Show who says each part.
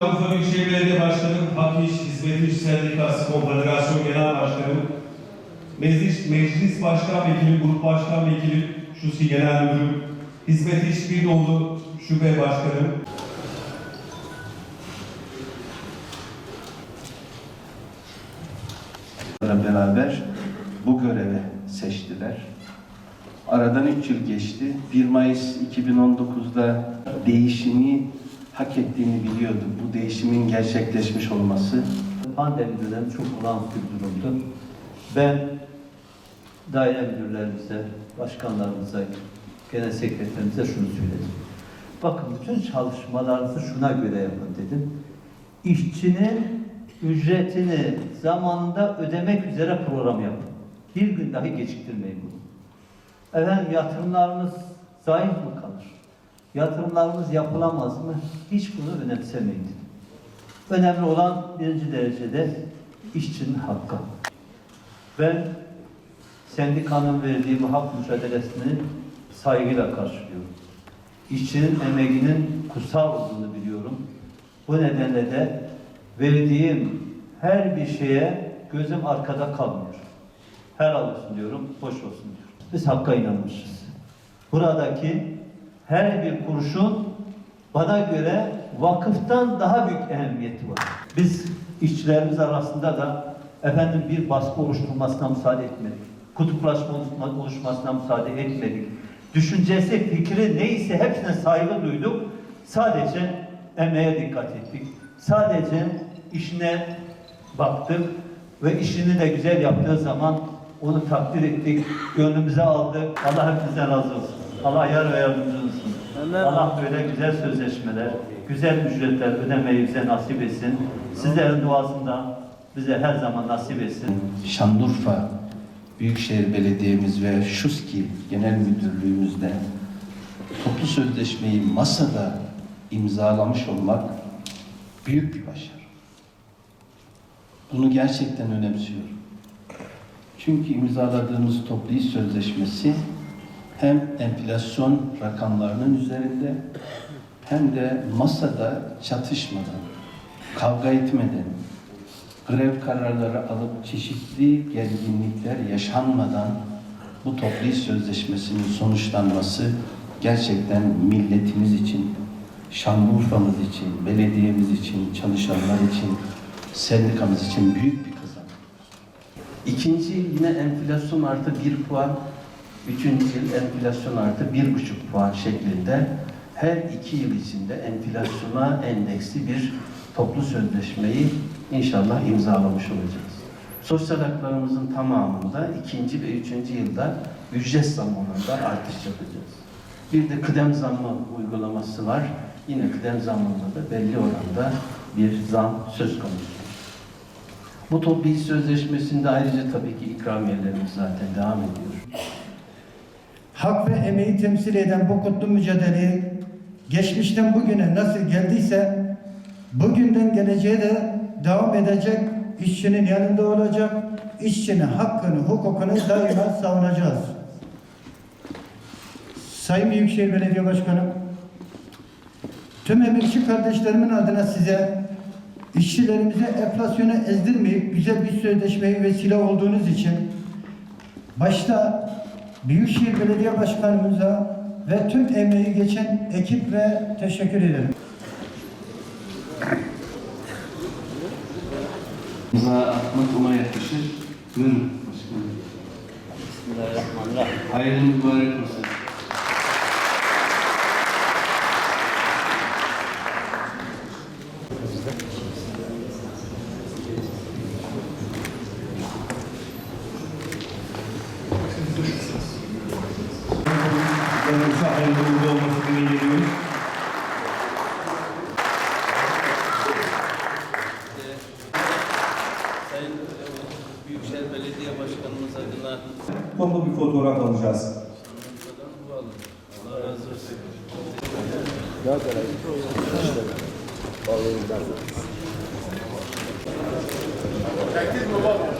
Speaker 1: Avrupa Büyükşehir Belediye Başkanı, Hak İş, Hizmet İş Sendikası Konfederasyon Genel Başkanı, Meclis, Meclis Başkan Vekili, Grup Başkan Vekili, Şusi Genel Müdürü, Hizmet İş Birliğoğlu Şube Başkanı,
Speaker 2: beraber bu göreve seçtiler. Aradan 3 yıl geçti. 1 Mayıs 2019'da değişimi hak ettiğini biliyordu. Bu değişimin gerçekleşmiş olması
Speaker 3: Pandemi dönemi çok olağanüstü bir durumdu. Ben daire müdürlerimize, başkanlarımıza, genel sekreterimize şunu söyledim. Bakın bütün çalışmalarınızı şuna göre yapın dedim. İşçinin ücretini zamanında ödemek üzere program yapın. Bir gün dahi geciktirmeyin bunu. Efendim yatırımlarımız zayıf mı kalır? Yatırımlarımız yapılamaz mı? Hiç bunu önemsemeyin. Önemli olan birinci derecede işçinin hakkı. Ben sendikanın verdiği bu hak mücadelesini saygıyla karşılıyorum. İşçinin emeğinin kutsal olduğunu biliyorum. Bu nedenle de verdiğim her bir şeye gözüm arkada kalmıyor. Helal olsun diyorum, hoş olsun diyorum. Biz hakka inanmışız. Buradaki her bir kuruşun bana göre vakıftan daha büyük ehemmiyeti var. Biz işçilerimiz arasında da efendim bir baskı oluşturmasına müsaade etmedik. Kutuplaşma oluşma- oluşmasına müsaade etmedik. Düşüncesi, fikri neyse hepsine saygı duyduk. Sadece emeğe dikkat ettik. Sadece işine baktık ve işini de güzel yaptığı zaman onu takdir ettik, gönlümüze aldık. Allah hepinizden razı olsun. Allah yar ve yardımcınız olsun. Allah böyle güzel sözleşmeler, güzel ücretler ödemeyi bize nasip etsin. Sizlerin duasında bize her zaman nasip etsin.
Speaker 2: Şanlıurfa Büyükşehir Belediye'miz ve Şuski Genel Müdürlüğümüzde toplu sözleşmeyi masada imzalamış olmak büyük bir başarı. Bunu gerçekten önemsiyorum. Çünkü imzaladığımız toplu iş sözleşmesi hem enflasyon rakamlarının üzerinde hem de masada çatışmadan, kavga etmeden, grev kararları alıp çeşitli gerginlikler yaşanmadan bu toplu sözleşmesinin sonuçlanması gerçekten milletimiz için, Şanlıurfa'mız için, belediyemiz için, çalışanlar için, sendikamız için büyük bir kazanım. İkinci yine enflasyon artı bir puan, üçüncü yıl enflasyon artı bir buçuk puan şeklinde her iki yıl içinde enflasyona endeksli bir toplu sözleşmeyi inşallah imzalamış olacağız. Sosyal haklarımızın tamamında ikinci ve üçüncü yılda ücret zammında artış yapacağız. Bir de kıdem zammı uygulaması var. Yine kıdem zammında da belli oranda bir zam söz konusu. Bu toplu iş sözleşmesinde ayrıca tabii ki ikramiyelerimiz zaten devam ediyor.
Speaker 4: Hak ve emeği temsil eden bu kutlu mücadeleyi geçmişten bugüne nasıl geldiyse bugünden geleceğe de devam edecek işçinin yanında olacak, işçinin hakkını, hukukunu daima savunacağız. Sayın Büyükşehir Belediye Başkanım, tüm emekçi kardeşlerimin adına size işçilerimize enflasyonu ezdirmeyip güzel bir sözleşmeyi vesile olduğunuz için başta Büyükşehir Belediye Başkanımıza ve tüm emeği geçen ekiple teşekkür ederim.
Speaker 2: İmza atmak ona yakışır. Buyurun başkanım.
Speaker 3: Bismillahirrahmanirrahim.
Speaker 2: Hayırlı mübarek olsun.
Speaker 1: Hayırlı uğurlu olması dileğiyle
Speaker 5: Sayın Büyükşehir Belediye Başkanımız adına
Speaker 1: Toplu bir fotoğraf alacağız.
Speaker 5: Allah razı olsun.
Speaker 6: Çektin mi baba?